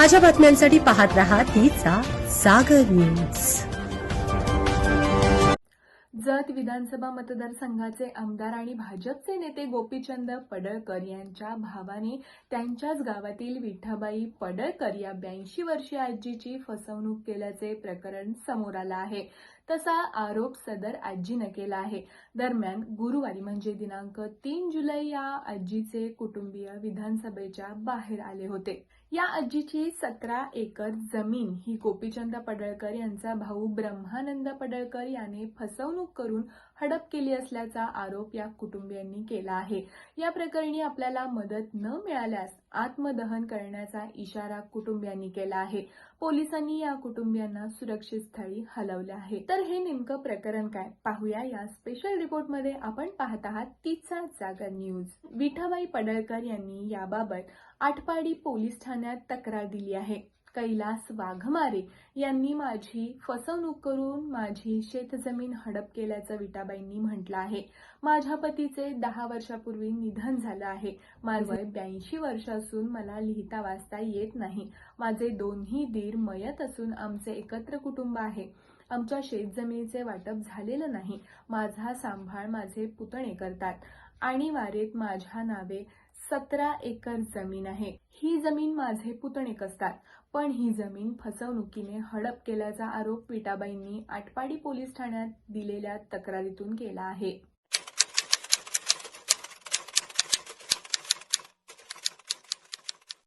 ताज्या बातम्यांसाठी पाहत रहा तिचा सागर न्यूज. जत विधानसभा मतदारसंघाचे आमदार आणि भाजपचे नेते गोपीचंद पडळकर यांच्या भावाने त्यांच्याच गावातील विठाबाई पडळकर या ब्याऐंशी वर्षीय आजीची फसवणूक केल्याचे प्रकरण समोर आलं आहे. तसा आरोप सदर आजीनं केला आहे. दरम्यान गुरुवारी म्हणजे दिनांक तीन जुलै या आजीचे कुटुंबीय विधानसभेच्या बाहेर आले होते. या आजीची सतरा एकर जमीन ही गोपीचंद पडळकर यांचा भाऊ ब्रह्मानंद पडळकर याने फसवणूक करून हडप केली असल्याचा आरोप या कुटुंबियांनी केला आहे. या प्रकरणी आपल्याला मदत न मिळाल्यास आत्मदहन करण्याचा इशारा कुटुंबियांनी केला आहे. पोलिसांनी या कुटुंबियांना सुरक्षित स्थळी हलवले आहे. तर हे नेमकं प्रकरण काय? पाहूया या स्पेशल रिपोर्टमध्ये आपण पाहत आहात तिचा जागर न्यूज विठाबाई पडळकर यांनी याबाबत आटपाडी पोलीस ठाण्यात तक्रार दिली आहे. कैलास वाघमारे यांनी माझी फसवणूक करून माझी शेतजमीन हडप केल्याचं विटाबाईंनी म्हटलं आहे. माझ्या पतीचे दहा वर्षापूर्वी निधन झालं आहे. माझं वय ब्याऐंशी वर्ष असून मला लिहिता वाचता येत नाही. माझे दोन्ही दीर मयत असून आमचे एकत्र कुटुंब आहे. आमच्या शेतजमिनीचे वाटप झालेलं नाही. माझा सांभाळ माझे पुतणे करतात. आणि वारेत माझ्या नावे सतरा एकर जमीन आहे. ही जमीन माझे पुतणे कसतात? पण ही जमीन फसवणुकीने हडप केल्याचा आरोप विटाबाईंनी आटपाडी पोलीस ठाण्यात दिलेल्या तक्रारीतून केला आहे.